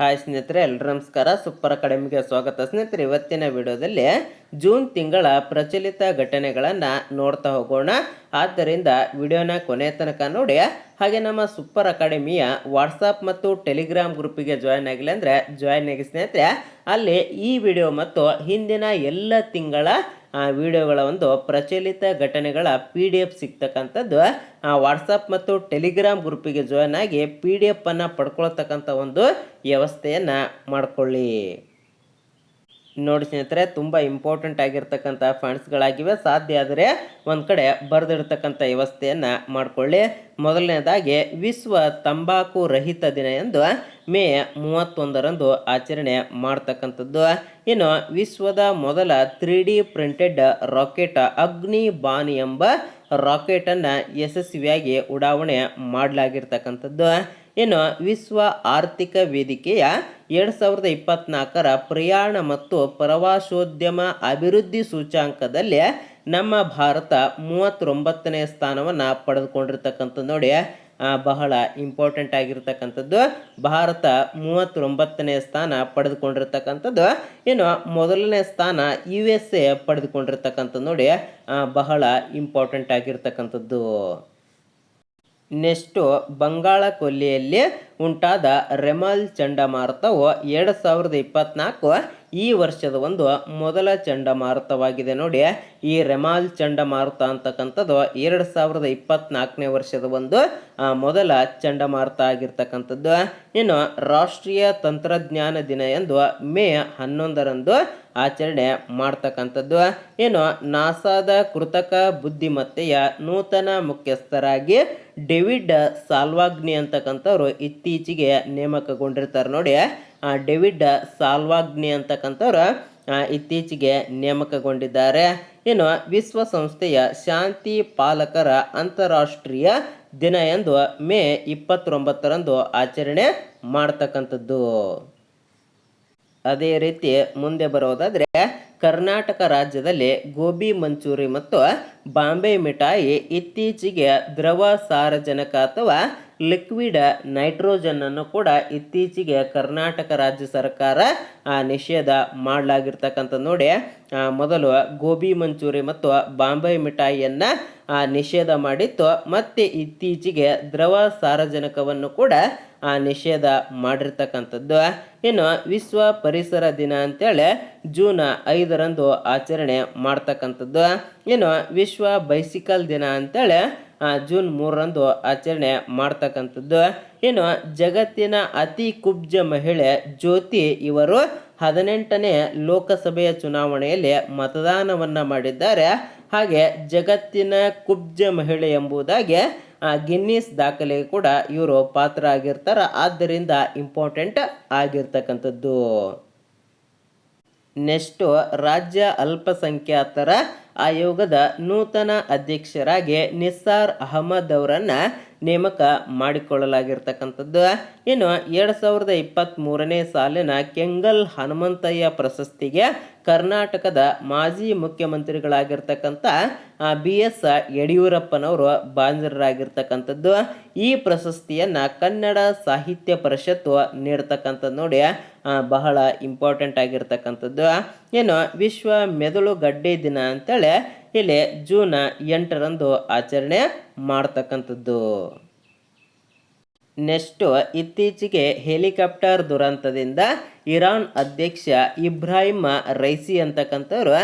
Hi ಸ್ನೇಹಿತರೆ ಎಲ್ಲರೂ ನಮಸ್ಕಾರ. ಸೂಪರ್ ಅಕಾಡೆಮಿಗೆ ಸ್ವಾಗತ. ಸ್ನೇಹಿತರೆ, ಇವತ್ತಿನ ವಿಡಿಯೋದಲ್ಲಿ ಜೂನ್ ತಿಂಗಳ ಪ್ರಚಲಿತ ಘಟನೆಗಳನ್ನು ನೋಡ್ತಾ ಹೋಗೋಣ. ಆದ್ದರಿಂದ ವಿಡಿಯೋನ ಕೊನೆ ತನಕ ನೋಡಿ. ಹಾಗೆ ನಮ್ಮ ಸೂಪರ್ ಅಕಾಡೆಮಿಯ ವಾಟ್ಸಪ್ ಮತ್ತು ಟೆಲಿಗ್ರಾಮ್ ಗ್ರೂಪಿಗೆ ಜಾಯ್ನ್ ಆಗಿಲ್ಲ ಅಂದರೆ ಜಾಯ್ನ್ ಆಗಿ ಸ್ನೇಹಿತರೆ, ಅಲ್ಲಿ ಈ ವಿಡಿಯೋ ಮತ್ತು ಹಿಂದಿನ ಎಲ್ಲ ತಿಂಗಳ ಆ ವಿಡಿಯೋಗಳ ಒಂದು ಪ್ರಚಲಿತ ಘಟನೆಗಳ ಪಿ ಡಿ ಎಫ್ ಸಿಗ್ತಕ್ಕಂಥದ್ದು. ವಾಟ್ಸಪ್ ಮತ್ತು ಟೆಲಿಗ್ರಾಮ್ ಗ್ರೂಪಿಗೆ ಜಾಯ್ನ್ ಆಗಿ ಪಿ ಡಿ ಎಫನ್ನು ಪಡ್ಕೊಳ್ತಕ್ಕಂಥ ಒಂದು ವ್ಯವಸ್ಥೆಯನ್ನು ಮಾಡಿಕೊಳ್ಳಿ. ನೋಡಿ ಸ್ನೇಹಿತರೆ, ತುಂಬ ಇಂಪಾರ್ಟೆಂಟ್ ಆಗಿರ್ತಕ್ಕಂಥ ಫಂಡ್ಸ್ಗಳಾಗಿವೆ ಸಾಧ್ಯ ಆದರೆ ಒಂದು ಕಡೆ ಬರೆದಿರ್ತಕ್ಕಂಥ ವ್ಯವಸ್ಥೆಯನ್ನು ಮಾಡಿಕೊಳ್ಳಿ. ಮೊದಲನೇದಾಗಿ, ವಿಶ್ವ ತಂಬಾಕು ರಹಿತ ದಿನ ಎಂದು ಮೇ ಮೂವತ್ತೊಂದರಂದು ಆಚರಣೆ ಮಾಡ್ತಕ್ಕಂಥದ್ದು. ಇನ್ನು ವಿಶ್ವದ ಮೊದಲ ತ್ರೀ ಡಿ ಪ್ರಿಂಟೆಡ್ ರಾಕೆಟ್ ಅಗ್ನಿ ಬಾನಿ ಎಂಬ ರಾಕೆಟನ್ನು ಯಶಸ್ವಿಯಾಗಿ ಉಡಾವಣೆ ಮಾಡಲಾಗಿರ್ತಕ್ಕಂಥದ್ದು. ಇನ್ನು ವಿಶ್ವ ಆರ್ಥಿಕ ವೇದಿಕೆಯ ಎರಡು ಸಾವಿರದ ಇಪ್ಪತ್ನಾಲ್ಕರ ಪ್ರಯಾಣ ಮತ್ತು ಪ್ರವಾಸೋದ್ಯಮ ಅಭಿವೃದ್ಧಿ ಸೂಚ್ಯಾಂಕದಲ್ಲಿ ನಮ್ಮ ಭಾರತ ಮೂವತ್ತೊಂಬತ್ತನೇ ಸ್ಥಾನವನ್ನು ಪಡೆದುಕೊಂಡಿರ್ತಕ್ಕಂಥದ್ದು ನೋಡಿ. ಬಹಳ ಇಂಪಾರ್ಟೆಂಟ್ ಆಗಿರ್ತಕ್ಕಂಥದ್ದು. ಭಾರತ ಮೂವತ್ತೊಂಬತ್ತನೇ ಸ್ಥಾನ ಪಡೆದುಕೊಂಡಿರ್ತಕ್ಕಂಥದ್ದು. ಏನು ಮೊದಲನೇ ಸ್ಥಾನ ಯು ಎಸ್ ಎ ಪಡೆದುಕೊಂಡಿರ್ತಕ್ಕಂಥದ್ದು ನೋಡಿ. ಬಹಳ ಇಂಪಾರ್ಟೆಂಟ್ ಆಗಿರ್ತಕ್ಕಂಥದ್ದು. ನೆಕ್ಸ್ಟು ಬಂಗಾಳ ಕೊಲ್ಲಿಯಲ್ಲಿ ಉಂಟಾದ ರೆಮಲ್ ಚಂಡಮಾರುತವು ಎರಡು ಸಾವಿರದ ಇಪ್ಪತ್ನಾಲ್ಕು ಈ ವರ್ಷದ ಒಂದು ಮೊದಲ ಚಂಡಮಾರುತವಾಗಿದೆ ನೋಡಿ. ಈ ರೆಮಾಲ್ ಚಂಡಮಾರುತ ಅಂತಕ್ಕಂಥದ್ದು ಎರಡು ಸಾವಿರದ ಇಪ್ಪತ್ನಾಲ್ಕನೇ ವರ್ಷದ ಒಂದು ಮೊದಲ ಚಂಡಮಾರುತ ಆಗಿರ್ತಕ್ಕಂಥದ್ದು. ಇನ್ನು ರಾಷ್ಟ್ರೀಯ ತಂತ್ರಜ್ಞಾನ ದಿನ ಎಂದು ಮೇ ಹನ್ನೊಂದರಂದು ಆಚರಣೆ ಮಾಡ್ತಕ್ಕಂಥದ್ದು. ಇನ್ನು ನಾಸಾದ ಕೃತಕ ಬುದ್ಧಿಮತ್ತೆಯ ನೂತನ ಮುಖ್ಯಸ್ಥರಾಗಿ ಡೇವಿಡ್ ಸಾಲ್ವಾಗ್ನಿ ಅಂತಕ್ಕಂಥವ್ರು ಇತ್ತೀಚೆಗೆ ನೇಮಕಗೊಂಡಿರ್ತಾರೆ ನೋಡಿ. ಡೇವಿಡ್ ಸಾಲ್ವಾಗ್ನಿ ಅಂತಕ್ಕಂಥವ್ರು ಇತ್ತೀಚೆಗೆ ನೇಮಕಗೊಂಡಿದ್ದಾರೆ. ಇನ್ನು ವಿಶ್ವಸಂಸ್ಥೆಯ ಶಾಂತಿ ಪಾಲಕರ ಅಂತಾರಾಷ್ಟ್ರೀಯ ದಿನ ಎಂದು ಮೇ ಇಪ್ಪತ್ತೊಂಬತ್ತರಂದು ಆಚರಣೆ ಮಾಡ್ತಕ್ಕಂಥದ್ದು. ಅದೇ ರೀತಿ ಮುಂದೆ ಬರೋದಾದರೆ ಕರ್ನಾಟಕ ರಾಜ್ಯದಲ್ಲಿ ಗೋಬಿ ಮಂಚೂರಿ ಮತ್ತು ಬಾಂಬೆ ಮಿಠಾಯಿ ಇತ್ತೀಚೆಗೆ ದ್ರವ ಸಾರಜನಕ ಅಥವಾ ಲಿಕ್ವಿಡ್ ನೈಟ್ರೋಜನ್ ಅನ್ನು ಕೂಡ ಇತ್ತೀಚೆಗೆ ಕರ್ನಾಟಕ ರಾಜ್ಯ ಸರ್ಕಾರ ಆ, ನಿಷೇಧ ಮಾಡಲಾಗಿರ್ತಕ್ಕಂಥ ನೋಡಿ ಮೊದಲು ಗೋಬಿ ಮಂಚೂರಿ ಮತ್ತು ಬಾಂಬೆ ಮಿಠಾಯಿಯನ್ನು ನಿಷೇಧ ಮಾಡಿತ್ತು. ಮತ್ತೆ ಇತ್ತೀಚೆಗೆ ದ್ರವ ಸಾರಜನಕವನ್ನು ಕೂಡ ಆ, ನಿಷೇಧ ಮಾಡಿರ್ತಕ್ಕಂಥದ್ದು. ಇನ್ನು ವಿಶ್ವ ಪರಿಸರ ದಿನ ಅಂತೇಳಿ ಜೂನ್ ಐದರಂದು ಆಚರಣೆ ಮಾಡ್ತಕ್ಕಂಥದ್ದು. ಇನ್ನು ವಿಶ್ವ ಬೈಸಿಕಲ್ ದಿನ ಅಂತೇಳಿ ಜೂನ್ ಮೂರರಂದು ಆಚರಣೆ ಮಾಡ್ತಕ್ಕಂಥದ್ದು. ಇನ್ನು ಜಗತ್ತಿನ ಅತಿ ಕುಬ್ಜ ಮಹಿಳೆ ಜ್ಯೋತಿ ಇವರು ಹದಿನೆಂಟನೇ ಲೋಕಸಭೆಯ ಚುನಾವಣೆಯಲ್ಲಿ ಮತದಾನವನ್ನು ಮಾಡಿದ್ದಾರೆ. ಹಾಗೆ ಜಗತ್ತಿನ ಕುಬ್ಜ ಮಹಿಳೆ ಎಂಬುದಾಗಿ ಗಿನ್ನಿಸ್ ದಾಖಲೆಗೆ ಕೂಡ ಇವರು ಪಾತ್ರ ಆಗಿರ್ತಾರೆ ಆದ್ದರಿಂದ ಇಂಪಾರ್ಟೆಂಟ್ ಆಗಿರ್ತಕ್ಕಂಥದ್ದು. ನೆಕ್ಸ್ಟು, ರಾಜ್ಯ ಅಲ್ಪಸಂಖ್ಯಾತರ ಆಯೋಗದ ನೂತನ ಅಧ್ಯಕ್ಷರಾಗಿ ನಿಸ್ಸಾರ್ ಅಹಮದ್ ಅವರನ್ನು ನೇಮಕ ಮಾಡಿಕೊಳ್ಳಲಾಗಿರ್ತಕ್ಕಂಥದ್ದು. ಇನ್ನು ಎರಡು ಸಾವಿರದ ಇಪ್ಪತ್ತ್ಮೂರನೇ ಸಾಲಿನ ಕೆಂಗಲ್ ಹನುಮಂತಯ್ಯ ಪ್ರಶಸ್ತಿಗೆ ಕರ್ನಾಟಕದ ಮಾಜಿ ಮುಖ್ಯಮಂತ್ರಿಗಳಾಗಿರ್ತಕ್ಕಂಥ ಬಿ ಎಸ್ ಯಡಿಯೂರಪ್ಪನವರು ಬಾಂಧರಾಗಿರ್ತಕ್ಕಂಥದ್ದು ಈ ಪ್ರಶಸ್ತಿಯನ್ನು ಕನ್ನಡ ಸಾಹಿತ್ಯ ಪರಿಷತ್ತು ನೀಡ್ತಕ್ಕಂಥದ್ದು ನೋಡಿ. ಬಹಳ ಇಂಪಾರ್ಟೆಂಟ್ ಆಗಿರ್ತಕ್ಕಂಥದ್ದು. ಏನು, ವಿಶ್ವ ಮೆದುಳು ಗಡ್ಡೆ ದಿನ ಅಂತೇಳಿ ಇಲ್ಲಿ ಜೂನ್ ಎಂಟರಂದು ಆಚರಣೆ ಮಾಡ್ತಕ್ಕಂಥದ್ದು. ನೆಕ್ಸ್ಟು, ಇತ್ತೀಚೆಗೆ ಹೆಲಿಕಾಪ್ಟರ್ ದುರಂತದಿಂದ ಇರಾನ್ ಅಧ್ಯಕ್ಷ ಇಬ್ರಾಹಿಮ್ ರೈಸಿ ಅಂತಕ್ಕಂಥವ್ರು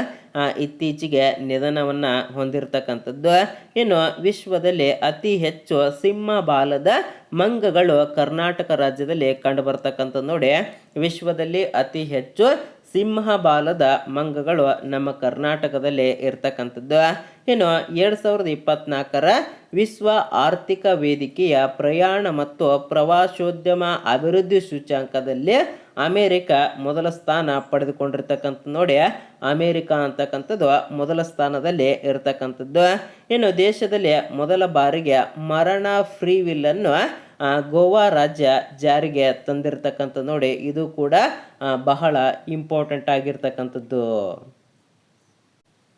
ಇತ್ತೀಚೆಗೆ ನಿಧನವನ್ನು ಹೊಂದಿರತಕ್ಕಂಥದ್ದು. ಇನ್ನು ವಿಶ್ವದಲ್ಲಿ ಅತಿ ಹೆಚ್ಚು ಸಿಂಹ ಬಾಲದ ಮಂಗಗಳು ಕರ್ನಾಟಕ ರಾಜ್ಯದಲ್ಲಿ ಕಂಡುಬರ್ತಕ್ಕಂಥದ್ದು ನೋಡಿ. ವಿಶ್ವದಲ್ಲಿ ಅತಿ ಹೆಚ್ಚು ಸಿಂಹ ಬಾಲದ ಮಂಗಗಳು ನಮ್ಮ ಕರ್ನಾಟಕದಲ್ಲಿ ಇರ್ತಕ್ಕಂಥದ್ದು. ಇನ್ನು ಎರಡು ಸಾವಿರದ ಇಪ್ಪತ್ನಾಲ್ಕರ ವಿಶ್ವ ಆರ್ಥಿಕ ವೇದಿಕೆಯ ಪ್ರಯಾಣ ಮತ್ತು ಪ್ರವಾಸೋದ್ಯಮ ಅಭಿವೃದ್ಧಿ ಸೂಚ್ಯಾಂಕದಲ್ಲಿ ಅಮೇರಿಕ ಮೊದಲ ಸ್ಥಾನ ಪಡೆದುಕೊಂಡಿರ್ತಕ್ಕಂಥ ನೋಡಿ. ಅಮೇರಿಕ ಅಂತಕ್ಕಂಥದ್ದು ಮೊದಲ ಸ್ಥಾನದಲ್ಲಿ ಇರತಕ್ಕಂಥದ್ದು. ಇನ್ನು ದೇಶದಲ್ಲಿ ಮೊದಲ ಬಾರಿಗೆ ಮರಣ ಫ್ರೀ ವಿಲ್ಲನ್ನು ಗೋವಾ ರಾಜ್ಯ ಜಾರಿಗೆ ತಂದಿರತಕ್ಕಂಥ ನೋಡಿ, ಇದು ಕೂಡ ಬಹಳ ಇಂಪಾರ್ಟೆಂಟ್ ಆಗಿರ್ತಕ್ಕಂಥದ್ದು.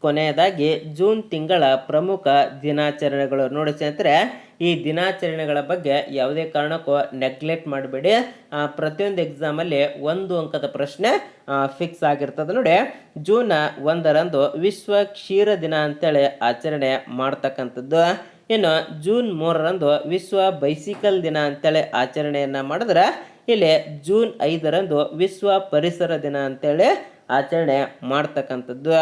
ಕೊನೆಯದಾಗಿ, ಜೂನ್ ತಿಂಗಳ ಪ್ರಮುಖ ದಿನಾಚರಣೆಗಳು. ನೋಡಿ ಸ್ನೇಹಿತರೆ, ಈ ದಿನಾಚರಣೆಗಳ ಬಗ್ಗೆ ಯಾವುದೇ ಕಾರಣಕ್ಕೂ ನೆಗ್ಲೆಕ್ಟ್ ಮಾಡಬೇಡಿ. ಪ್ರತಿಯೊಂದು ಎಕ್ಸಾಮಲ್ಲಿ ಒಂದು ಅಂಕದ ಪ್ರಶ್ನೆ ಫಿಕ್ಸ್ ಆಗಿರ್ತದೆ. ನೋಡಿ, ಜೂನ್ ಒಂದರಂದು ವಿಶ್ವ ಕ್ಷೀರ ದಿನ ಅಂತೇಳಿ ಆಚರಣೆ ಮಾಡ್ತಕ್ಕಂಥದ್ದು. ಇನ್ನು ಜೂನ್ ಮೂರರಂದು ವಿಶ್ವ ಬೈಸಿಕಲ್ ದಿನ ಅಂತೇಳಿ ಆಚರಣೆಯನ್ನು ಮಾಡಿದ್ರೆ ಇಲ್ಲಿ ಜೂನ್ ಐದರಂದು ವಿಶ್ವ ಪರಿಸರ ದಿನ ಅಂತೇಳಿ ಆಚರಣೆ ಮಾಡ್ತಕ್ಕಂಥದ್ದು.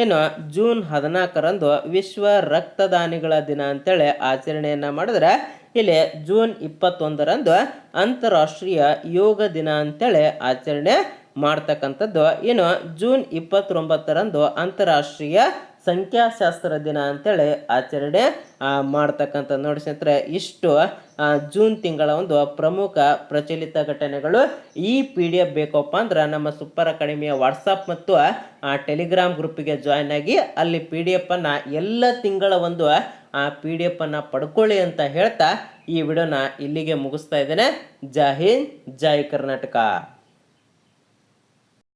ಇನ್ನು ಜೂನ್ ಹದಿನಾಲ್ಕರಂದು ವಿಶ್ವ ರಕ್ತದಾನಿಗಳ ದಿನ ಅಂತೇಳಿ ಆಚರಣೆಯನ್ನು ಮಾಡಿದ್ರೆ ಇಲ್ಲಿ ಜೂನ್ ಇಪ್ಪತ್ತೊಂದರಂದು ಅಂತಾರಾಷ್ಟ್ರೀಯ ಯೋಗ ದಿನ ಅಂತೇಳಿ ಆಚರಣೆ ಮಾಡ್ತಕ್ಕಂಥದ್ದು. ಇನ್ನು ಜೂನ್ ಇಪ್ಪತ್ತೊಂಬತ್ತರಂದು ಅಂತಾರಾಷ್ಟ್ರೀಯ ಸಂಖ್ಯಾಶಾಸ್ತ್ರ ದಿನ ಅಂತೇಳಿ ಆಚರಣೆ ಮಾಡ್ತಕ್ಕಂಥ ನೋಡಿ ಸ್ನೇಹಿತರೆ, ಇಷ್ಟು ಜೂನ್ ತಿಂಗಳ ಒಂದು ಪ್ರಮುಖ ಪ್ರಚಲಿತ ಘಟನೆಗಳು. ಈ ಪಿ ಡಿ ಎಫ್ ಬೇಕಪ್ಪ ಅಂದ್ರೆ ನಮ್ಮ ಸೂಪರ್ ಅಕಾಡೆಮಿಯ ವಾಟ್ಸಪ್ ಮತ್ತು ಟೆಲಿಗ್ರಾಮ್ ಗ್ರೂಪಿಗೆ ಜಾಯ್ನ್ ಆಗಿ ಅಲ್ಲಿ ಪಿ ಡಿ ಎಫ್ ಅನ್ನ ಎಲ್ಲ ತಿಂಗಳ ಒಂದು, ಆ ಪಿ ಡಿ ಎಫ್ ಅನ್ನ ಪಡ್ಕೊಳ್ಳಿ ಅಂತ ಹೇಳ್ತಾ ಈ ವಿಡಿಯೋನ ಇಲ್ಲಿಗೆ ಮುಗಿಸ್ತಾ ಇದ್ದೇನೆ. ಜೈ ಹಿಂದ್, ಜೈ ಕರ್ನಾಟಕ.